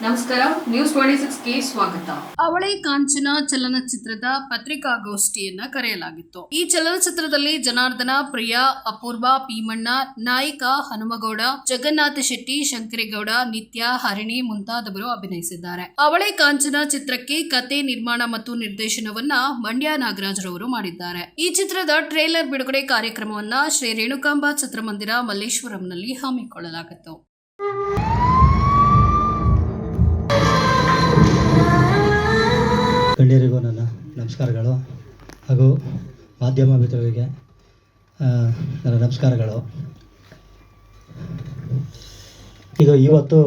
ನಮಸ್ಕಾರ news twenty ಸ್ವಾಗತ. ಅವಳೆ ಕಾಂಚನ ಚಲನಚಿತ್ರದ ಪತ್ರಿಕಾಗೋಷ್ಠಿಯನ್ನ ಕರೆಯಲಾಗಿತ್ತು. ಈ ಚಲನಚಿತ್ರದಲ್ಲಿ ಜನಾರ್ದನ, ಪ್ರಿಯಾ, ಅಪೂರ್ವ ಪೀಮಣ್ಣ ನಾಯಕ, ಹನುಮಗೌಡ, ಜಗನ್ನಾಥ ಶೆಟ್ಟಿ, ಶಂಕರೇಗೌಡ, ನಿತ್ಯ, ಹರಿಣಿ ಮುಂತಾದವರು ಅಭಿನಯಿಸಿದ್ದಾರೆ. ಅವಳೆ ಕಾಂಚನ ಚಿತ್ರಕ್ಕೆ ಕತೆ ನಿರ್ಮಾಣ ಮತ್ತು ನಿರ್ದೇಶನವನ್ನ ಮಂಡ್ಯ ನಾಗರಾಜ್ ರವರು ಮಾಡಿದ್ದಾರೆ. ಈ ಚಿತ್ರದ ಟ್ರೇಲರ್ ಬಿಡುಗಡೆ ಕಾರ್ಯಕ್ರಮವನ್ನ ಶ್ರೀ ರೇಣುಕಾಂಬ ಚಿತ್ರಮಂದಿರ ಮಲ್ಲೇಶ್ವರಂನಲ್ಲಿ ಹಮ್ಮಿಕೊಳ್ಳಲಾಗಿತ್ತು. ಗಣ್ಯರಿಗೂ ನನ್ನ ನಮಸ್ಕಾರಗಳು ಹಾಗೂ ಮಾಧ್ಯಮ ಮಿತ್ರರಿಗೆ ನನ್ನ ನಮಸ್ಕಾರಗಳು. ಇದು ಇವತ್ತು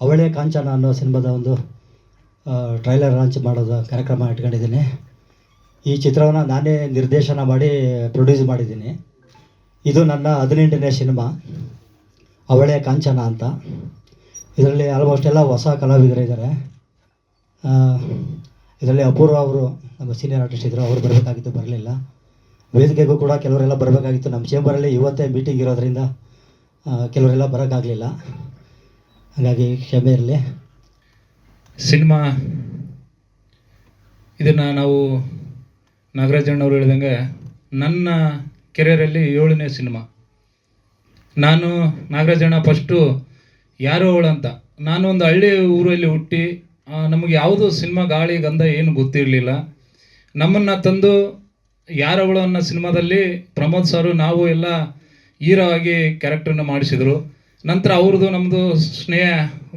ಅವಳೆ ಕಾಂಚನ ಅನ್ನೋ ಸಿನಿಮಾದ ಒಂದು ಟ್ರೈಲರ್ ಲಾಂಚ್ ಮಾಡೋದು ಕಾರ್ಯಕ್ರಮ ಇಟ್ಕೊಂಡಿದ್ದೀನಿ. ಈ ಚಿತ್ರವನ್ನು ನಾನೇ ನಿರ್ದೇಶನ ಮಾಡಿ ಪ್ರೊಡ್ಯೂಸ್ ಮಾಡಿದ್ದೀನಿ. ಇದು ನನ್ನ ಹದಿನೆಂಟನೇ ಸಿನಿಮಾ, ಅವಳೆ ಕಾಂಚನ ಅಂತ. ಇದರಲ್ಲಿ ಆಲ್ಮೋಸ್ಟ್ ಎಲ್ಲ ಹೊಸ ಕಲಾವಿದರಿದ್ದಾರೆ. ಇದರಲ್ಲಿ ಅಪೂರ್ವ ಅವರು ನಮ್ಮ ಸೀನಿಯರ್ ಆರ್ಟಿಸ್ಟ್ ಇದ್ದರು ಅವರು ಬರಬೇಕಾಗಿತ್ತು, ಬರಲಿಲ್ಲ. ವೇದಿಕೆಗೂ ಕೂಡ ಕೆಲವರೆಲ್ಲ ಬರಬೇಕಾಗಿತ್ತು. ನಮ್ಮ ಚೇಂಬರಲ್ಲಿ ಇವತ್ತೇ ಮೀಟಿಂಗ್ ಇರೋದ್ರಿಂದ ಕೆಲವರೆಲ್ಲ ಬರೋಕ್ಕಾಗಲಿಲ್ಲ. ಹಾಗಾಗಿ ಕ್ಷಮೆ ಇರಲಿ. ಸಿನಿಮಾ, ಇದನ್ನು ನಾವು ನಾಗರಾಜಣ್ಣವರು ಹೇಳಿದಂಗೆ, ನನ್ನ ಕೆರಿಯರಲ್ಲಿ ಏಳನೇ ಸಿನಿಮಾ. ನಾನು ನಾಗರಾಜಣ್ಣ ಫಸ್ಟು ಯಾರು ಅವಳು ಅಂತ. ನಾನು ಒಂದು ಹಳ್ಳಿ ಊರಲ್ಲಿ ಹುಟ್ಟಿ ನಮಗೆ ಯಾವುದು ಸಿನಿಮಾ ಗಾಳಿ ಗಂಧ ಏನು ಗೊತ್ತಿರಲಿಲ್ಲ. ನಮ್ಮನ್ನು ತಂದು ಯಾರವಳು ಅನ್ನೋ ಸಿನಿಮಾದಲ್ಲಿ ಪ್ರಮೋದ್ ಸರು ನಾವು ಎಲ್ಲ ಹೀರೋ ಆಗಿ ಕ್ಯಾರೆಕ್ಟರ್ನ ಮಾಡಿಸಿದರು. ನಂತರ ಅವ್ರದ್ದು ನಮ್ಮದು ಸ್ನೇಹ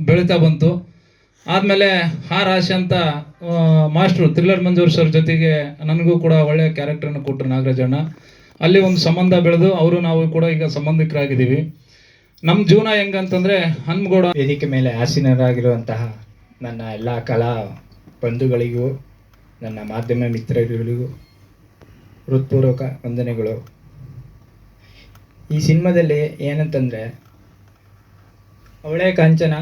ಬೆಳೀತಾ ಬಂತು. ಆದಮೇಲೆ ಆ ರಾಶಿ ಅಂತ ಮಾಸ್ಟ್ರು ಥ್ರಿಲ್ಲರ್ ಮಂಜೂರ್ ಸರ್ ಜೊತೆಗೆ ನನಗೂ ಕೂಡ ಒಳ್ಳೆಯ ಕ್ಯಾರೆಕ್ಟರ್ನ ಕೊಟ್ಟರು ನಾಗರಾಜಣ್ಣ ಅಲ್ಲಿ ಒಂದು ಸಂಬಂಧ ಬೆಳೆದು ಅವರು ನಾವು ಕೂಡ ಈಗ ಸಂಬಂಧಿಕರಾಗಿದ್ದೀವಿ. ನಮ್ಮ ಜೀವನ ಹೆಂಗಂತಂದರೆ ಹನ್ಮಗೌಡ ವೇದಿಕೆ ಮೇಲೆ ಆಸೀನರಾಗಿರುವಂತಹ ನನ್ನ ಎಲ್ಲ ಕಲಾ ಬಂಧುಗಳಿಗೂ, ನನ್ನ ಮಾಧ್ಯಮ ಮಿತ್ರರುಗಳಿಗೂ ಹೃತ್ಪೂರ್ವಕ ವಂದನೆಗಳು. ಈ ಸಿನಿಮಾದಲ್ಲಿ ಏನಂತಂದರೆ ಅವಳೇ ಕಾಂಚನ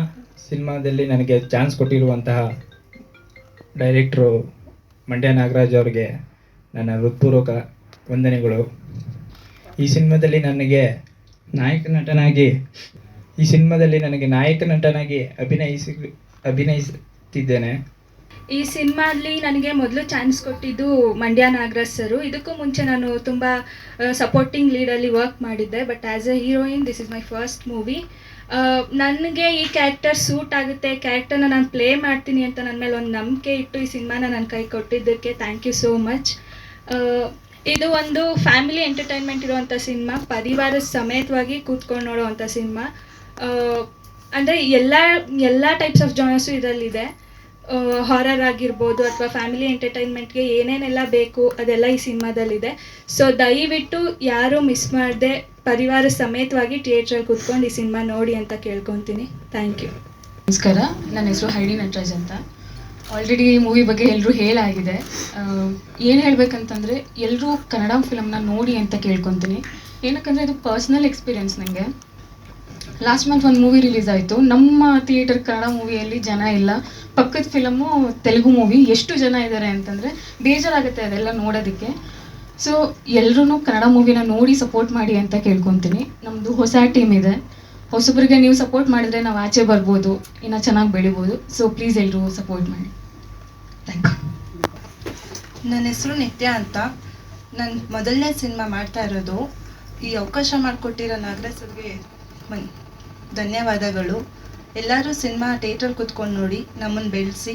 ಸಿನಿಮಾದಲ್ಲಿ ನನಗೆ ಚಾನ್ಸ್ ಕೊಟ್ಟಿರುವಂತಹ ಡೈರೆಕ್ಟ್ರು ಮಂಡ್ಯ ನಾಗರಾಜ್ ಅವ್ರಿಗೆ ನನ್ನ ಹೃತ್ಪೂರ್ವಕ ವಂದನೆಗಳು. ಈ ಸಿನಿಮಾದಲ್ಲಿ ನನಗೆ ನಾಯಕ ನಟನಾಗಿ, ಈ ಸಿನಿಮಾದಲ್ಲಿ ನನಗೆ ನಾಯಕ ನಟನಾಗಿ ಅಭಿನಯಿಸಿ ಅಭಿನಯಿಸುತ್ತಿದ್ದೇನೆ ಈ ಸಿನಿಮಾದಲ್ಲಿ ನನಗೆ ಮೊದಲು ಚಾನ್ಸ್ ಕೊಟ್ಟಿದ್ದು ಮಂಡ್ಯ ನಾಗರಾಜ್ ಸರು. ಇದಕ್ಕೂ ಮುಂಚೆ ನಾನು ತುಂಬ ಸಪೋರ್ಟಿಂಗ್ ಲೀಡಲ್ಲಿ ವರ್ಕ್ ಮಾಡಿದ್ದೆ. But as a heroine this is my first movie ನನಗೆ ಈ ಕ್ಯಾರೆಕ್ಟರ್ ಸೂಟ್ ಆಗುತ್ತೆ. ಕ್ಯಾರೆಕ್ಟರ್ನ ನಾನು ಪ್ಲೇ ಮಾಡ್ತೀನಿ ಅಂತ ನನ್ನ ಮೇಲೆ ಒಂದು ನಂಬಿಕೆ ಇಟ್ಟು ಈ ಸಿನಿಮಾನ ನನ್ನ ಕೈ ಕೊಟ್ಟಿದ್ದಕ್ಕೆ ಥ್ಯಾಂಕ್ ಯು ಸೋ ಮಚ್ ಇದು ಒಂದು ಫ್ಯಾಮಿಲಿ ಎಂಟರ್ಟೈನ್ಮೆಂಟ್ ಇರುವಂಥ ಸಿನಿಮಾ. ಪರಿವಾರದ ಸಮೇತವಾಗಿ ಕೂತ್ಕೊಂಡು ನೋಡುವಂಥ ಸಿನಿಮಾ. ಅಂದರೆ ಎಲ್ಲ ಎಲ್ಲ ಟೈಪ್ಸ್ ಆಫ್ ಜಾನರ್ಸು ಇದರಲ್ಲಿದೆ. ಹಾರರ್ ಆಗಿರ್ಬೋದು ಅಥವಾ ಫ್ಯಾಮಿಲಿ ಎಂಟರ್ಟೈನ್ಮೆಂಟ್ಗೆ ಏನೇನೆಲ್ಲ ಬೇಕು ಅದೆಲ್ಲ ಈ ಸಿನಿಮಾದಲ್ಲಿದೆ. ಸೊ ದಯವಿಟ್ಟು ಯಾರೂ ಮಿಸ್ ಮಾಡದೆ ಪರಿವಾರ ಸಮೇತವಾಗಿ ಥಿಯೇಟ್ರಲ್ಲಿ ಕೂತ್ಕೊಂಡು ಈ ಸಿನಿಮಾ ನೋಡಿ ಅಂತ ಕೇಳ್ಕೊತೀನಿ. ಥ್ಯಾಂಕ್ ಯು ನಮಸ್ಕಾರ. ನನ್ನ ಹೆಸರು ಹೈಡಿ ನಟರಾಜ್ ಅಂತ. ಆಲ್ರೆಡಿ ಈ ಮೂವಿ ಬಗ್ಗೆ ಎಲ್ಲರೂ ಹೇಳಾಗಿದೆ. ಏನು ಹೇಳಬೇಕಂತಂದರೆ ಎಲ್ಲರೂ ಕನ್ನಡ ಫಿಲಮ್ನ ನೋಡಿ ಅಂತ ಕೇಳ್ಕೊತೀನಿ. ಏನಕ್ಕಂದರೆ ಇದು ಪರ್ಸ್ನಲ್ ಎಕ್ಸ್ಪೀರಿಯನ್ಸ್ ನನಗೆ ಲಾಸ್ಟ್ ಮಂತ್ ಒಂದು ಮೂವಿ ರಿಲೀಸ್ ಆಯಿತು. ನಮ್ಮ ಥಿಯೇಟರ್ ಕನ್ನಡ ಮೂವಿಯಲ್ಲಿ ಜನ ಇಲ್ಲ. ಪಕ್ಕದ ಫಿಲಮು ತೆಲುಗು ಮೂವಿ ಎಷ್ಟು ಜನ ಇದ್ದಾರೆ ಅಂತಂದರೆ ಬೇಜಾರಾಗುತ್ತೆ ಅದೆಲ್ಲ ನೋಡೋದಕ್ಕೆ. ಸೊ ಎಲ್ಲರೂ ಕನ್ನಡ ಮೂವಿನ ನೋಡಿ ಸಪೋರ್ಟ್ ಮಾಡಿ ಅಂತ ಕೇಳ್ಕೊತೀನಿ. ನಮ್ಮದು ಹೊಸ ಟೀಮ್ ಇದೆ. ಹೊಸಬ್ರಿಗೆ ನೀವು ಸಪೋರ್ಟ್ ಮಾಡಿದ್ರೆ ನಾವು ಆಚೆ ಬರ್ಬೋದು. ಇನ್ನು ಚೆನ್ನಾಗಿ ಬೆಳಿಬೋದು. ಸೊ ಪ್ಲೀಸ್ ಎಲ್ಲರೂ ಸಪೋರ್ಟ್ ಮಾಡಿ. ಥ್ಯಾಂಕ್ ಯು ನನ್ನ ಹೆಸರು ನಿತ್ಯ ಅಂತ. ನನ್ನ ಮೊದಲನೇ ಸಿನಿಮಾ ಮಾಡ್ತಾ ಇರೋದು. ಈ ಅವಕಾಶ ಮಾಡಿಕೊಟ್ಟಿರೋ ನಾಗರಾಜ್ ಮನ್ ಧನ್ಯವಾದಗಳು. ಎಲ್ಲರೂ ಸಿನಿಮಾ ಥಿಯೇಟರ್ ಕುತ್ಕೊಂಡು ನೋಡಿ ನಮ್ಮನ್ನು ಬೆಳೆಸಿ.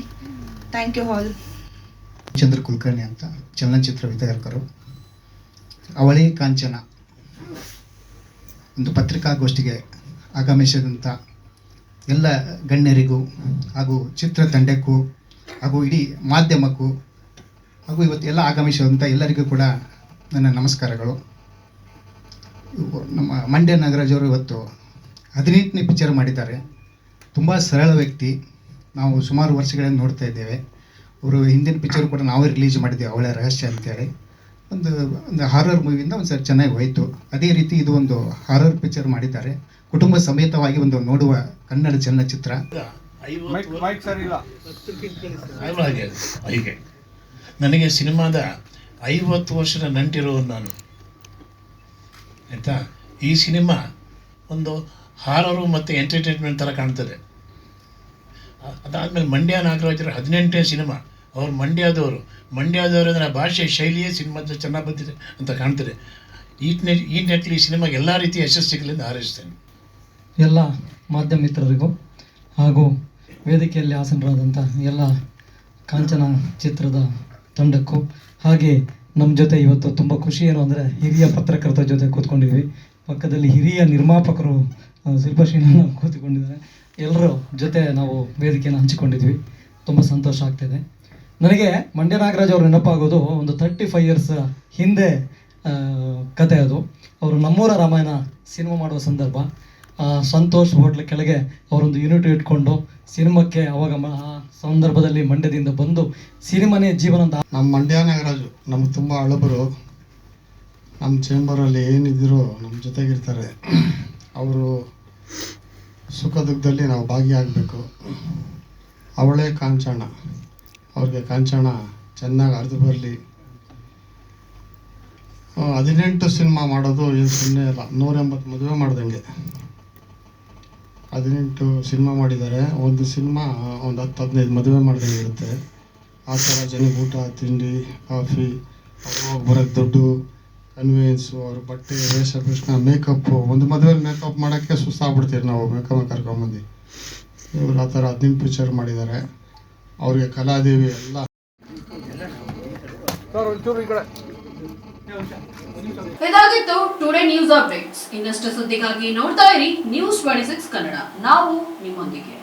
ಥ್ಯಾಂಕ್ ಯು ಹಾಲ್ ಚಂದ್ರ ಕುಲಕರ್ಣಿ ಅಂತ ಚಲನಚಿತ್ರ ವಿತರಕರು. ಅವಳಿ ಕಾಂಚನ. ಒಂದು ಪತ್ರಿಕಾಗೋಷ್ಠಿಗೆ ಆಗಮಿಸಿದಂಥ ಎಲ್ಲ ಗಣ್ಯರಿಗೂ ಹಾಗೂ ಚಿತ್ರತಂಡಕ್ಕೂ ಹಾಗೂ ಇಡೀ ಮಾಧ್ಯಮಕ್ಕೂ ಹಾಗೂ ಇವತ್ತು ಎಲ್ಲ ಆಗಮಿಸಿದಂಥ ಎಲ್ಲರಿಗೂ ಕೂಡ ನನ್ನ ನಮಸ್ಕಾರಗಳು. ನಮ್ಮ ಮಂಡ್ಯ ನಾಗರಾಜ್ ಅವರು ಇವತ್ತು ಹದಿನೆಂಟನೇ ಪಿಕ್ಚರ್ ಮಾಡಿದ್ದಾರೆ. ತುಂಬ ಸರಳ ವ್ಯಕ್ತಿ. ನಾವು ಸುಮಾರು ವರ್ಷಗಳಿಂದ ನೋಡ್ತಾ ಇದ್ದೇವೆ. ಅವರು ಹಿಂದಿನ ಪಿಕ್ಚರ್ ಕೂಡ ನಾವೇ ರಿಲೀಸ್ ಮಾಡಿದ್ದೇವೆ ಅವಳ ರಹಸ್ಯ ಅಂತೇಳಿ. ಒಂದು ಒಂದು ಹಾರರ್ ಮೂವಿಯಿಂದ ಒಂದು ಸರಿ ಚೆನ್ನಾಗಿ ಹೋಯಿತು. ಅದೇ ರೀತಿ ಇದು ಒಂದು ಹಾರರ್ ಪಿಕ್ಚರ್ ಮಾಡಿದ್ದಾರೆ. ಕುಟುಂಬ ಸಮೇತವಾಗಿ ಒಂದು ನೋಡುವ ಕನ್ನಡ ಚಲನಚಿತ್ರ. ಹೀಗೆ. ನನಗೆ ಸಿನಿಮಾದ ಐವತ್ತು ವರ್ಷದ ನಂಟಿರೋದು ನಾನು. ಆಯಿತಾ? ಈ ಸಿನಿಮಾ ಒಂದು ಹಾರರು ಮತ್ತು ಎಂಟರ್ಟೈನ್ಮೆಂಟ್ ಥರ ಕಾಣ್ತದೆ. ಅದಾದಮೇಲೆ ಮಂಡ್ಯ ನಾಗರಾಜರ ಹದಿನೆಂಟನೇ ಸಿನಿಮಾ. ಅವ್ರು ಮಂಡ್ಯದವರು. ಮಂಡ್ಯದವರು ಅಂದರೆ ಭಾಷೆ ಶೈಲಿಯೇ ಸಿನಿಮಾದಲ್ಲಿ ಚೆನ್ನಾಗಿ ಬಂದಿದೆ ಅಂತ ಕಾಣ್ತದೆ. ಈ ಈ ನೆಟ್ಲಿ ಈ ಸಿನಿಮಾಗೆ ಎಲ್ಲ ರೀತಿಯ ಯಶಸ್ಸುಗಳಿಂದ ಹಾರೈಸ್ತೇನೆ. ಎಲ್ಲ ಮಾಧ್ಯಮ ಮಿತ್ರರಿಗೂ ಹಾಗೂ ವೇದಿಕೆಯಲ್ಲಿ ಆಸನರಾದಂಥ ಎಲ್ಲ ಕಾಂಚನ ಚಿತ್ರದ ತಂಡಕ್ಕೂ ಹಾಗೆ ನಮ್ಮ ಜೊತೆ ಇವತ್ತು ತುಂಬ ಖುಷಿ ಏನು ಅಂದರೆ ಹಿರಿಯ ಪತ್ರಕರ್ತರ ಜೊತೆ ಕೂತ್ಕೊಂಡಿದ್ವಿ. ಪಕ್ಕದಲ್ಲಿ ಹಿರಿಯ ನಿರ್ಮಾಪಕರು ಶಿಲ್ಪಶ್ರೀನ ಕೂತ್ಕೊಂಡಿದ್ದಾರೆ. ಎಲ್ಲರೂ ಜೊತೆ ನಾವು ವೇದಿಕೆಯನ್ನು ಹಂಚಿಕೊಂಡಿದ್ವಿ. ತುಂಬ ಸಂತೋಷ ಆಗ್ತಿದೆ. ನನಗೆ ಮಂಡ್ಯ ನಾಗರಾಜ್ ಅವರು ನೆನಪಾಗೋದು ಒಂದು ತರ್ಟಿ ಫೈವ್ ಇಯರ್ಸ್ ಹಿಂದೆ ಕತೆ ಅದು. ಅವರು ನಮ್ಮೂರ ರಾಮಾಯಣ ಸಿನಿಮಾ ಮಾಡುವ ಸಂದರ್ಭ. ಸಂತೋಷ್ ಹೋಟ್ಲ್ ಕೆಳಗೆ ಅವರೊಂದು ಯೂನಿಟ್ ಇಟ್ಕೊಂಡು ಸಿನಿಮಾಕ್ಕೆ ಅವಾಗ ಆ ಸಂದರ್ಭದಲ್ಲಿ ಮಂಡ್ಯದಿಂದ ಬಂದು ಸಿನಿಮಾನೇ ಜೀವನ ನಮ್ಮ ಮಂಡ್ಯ ನಾಗರಾಜು ನಮ್ಗೆ ತುಂಬ ಅಳಬರು ನಮ್ಮ ಚೇಂಬರಲ್ಲಿ ಏನಿದ್ದರೂ ನಮ್ಮ ಜೊತೆಗಿರ್ತಾರೆ. ಅವರು ಸುಖ ದುಃಖದಲ್ಲಿ ನಾವು ಭಾಗಿಯಾಗಬೇಕು. ಅವಳೇ ಕಾಂಚಾಣ. ಅವ್ರಿಗೆ ಕಾಂಚಾಣ ಚೆನ್ನಾಗಿ ಅರ್ಧ ಬರಲಿ. ಹದಿನೆಂಟು ಸಿನಿಮಾ ಮಾಡೋದು ಏನು ಸುಮ್ಮನೆ ಅಲ್ಲ ನೂರ ಎಂಬತ್ತು ಮದುವೆ ಮಾಡ್ದಂಗೆ. ಹದಿನೆಂಟು ಸಿನಿಮಾ ಮಾಡಿದ್ದಾರೆ. ಒಂದು ಸಿನಿಮಾ ಒಂದು ಹತ್ತು, ಹದಿನೈದು ಮದುವೆ ಮಾಡ್ದಂಗೆ ಇರುತ್ತೆ. ಆ ಥರ ಜನಕ್ಕೆ ಊಟ, ತಿಂಡಿ, ಕಾಫಿ ಹೋಗಿ ಬರೋಕ್ಕೆ ದುಡ್ಡು. ಕನ್ವೀನ್ಸು ಅವ್ರ, ಬಟ್ಟೆ, ವೇಷಭೂಷಣ ಮೇಕಪ್ಪು ಒಂದು ಮದುವೆಲಿ ಮೇಕಪ್ ಮಾಡೋಕ್ಕೆ ಸುಸ್ತಾಗ್ಬಿಡ್ತೀವಿ ನಾವು ಮೇಕಪ್ ಕರ್ಕೊಂಬಂದು. ಇವರು ಆ ಥರ ಹದಿನೆಂಟು ಪಿಕ್ಚರ್ ಮಾಡಿದ್ದಾರೆ. ಅವ್ರಿಗೆ ಕಲಾದೇವಿ ಎಲ್ಲ ಇದಾಗಿತ್ತು ಟುಡೇ ನ್ಯೂಸ್ ಅಪ್ಡೇಟ್ಸ್ ಇನ್ನಷ್ಟು ಸುದ್ದಿಗಾಗಿ ನೋಡ್ತಾ ಇರಿ ನ್ಯೂಸ್ ಟ್ವೆಂಟಿ ಸಿಕ್ಸ್ ಕನ್ನಡ. ನಾವು ನಿಮ್ಮೊಂದಿಗೆ.